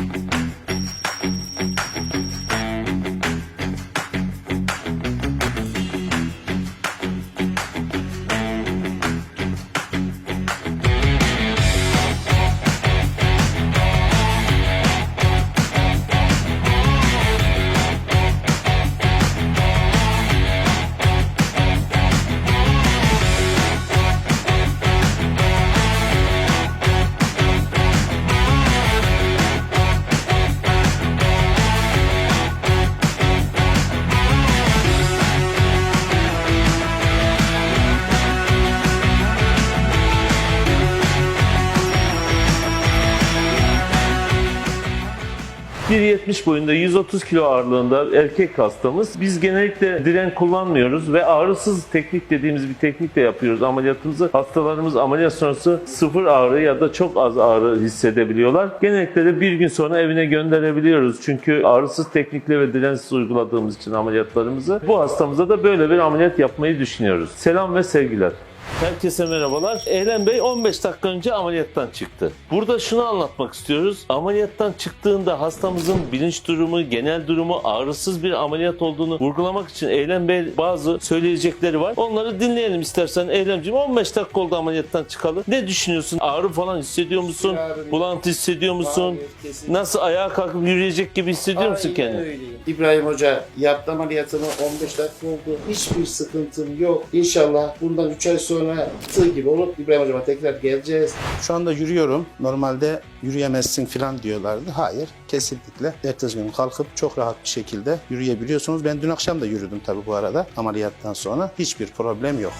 you. 1.70 boyunda 130 kilo ağırlığında erkek hastamız. Biz genellikle diren kullanmıyoruz ve ağrısız teknik dediğimiz bir teknikle yapıyoruz ameliyatımızı. Hastalarımız ameliyat sonrası sıfır ağrı ya da çok az ağrı hissedebiliyorlar. Genellikle de bir gün sonra evine gönderebiliyoruz. Çünkü ağrısız teknikle ve dirensiz uyguladığımız için ameliyatlarımızı. Bu hastamıza da böyle bir ameliyat yapmayı düşünüyoruz. Selam ve sevgiler. Herkese merhabalar. Eylem Bey 15 dakika önce ameliyattan çıktı. Burada şunu anlatmak istiyoruz. Ameliyattan çıktığında hastamızın bilinç durumu, genel durumu ağrısız bir ameliyat olduğunu vurgulamak için Eylem Bey bazı söyleyecekleri var. Onları dinleyelim istersen Eylemciğim. 15 dakika oldu ameliyattan çıkalı. Ne düşünüyorsun? Ağrı falan hissediyor musun? Bulantı hissediyor musun? Hayır. Nasıl ayağa kalkıp yürüyecek gibi hissediyor musun kendini? öyleyim. İbrahim Hoca yaptı ameliyatını 15 dakika oldu. Hiçbir sıkıntım yok. İnşallah bundan 3 ay sonra tığ gibi olup İbrahim Hocama tekrar geleceğiz. Şu anda yürüyorum. Normalde yürüyemezsin falan diyorlardı. Hayır, kesinlikle. Ertesi gün kalkıp çok rahat bir şekilde yürüyebiliyorsunuz. Ben dün akşam da yürüdüm tabii bu arada ameliyattan sonra. Hiçbir problem yok.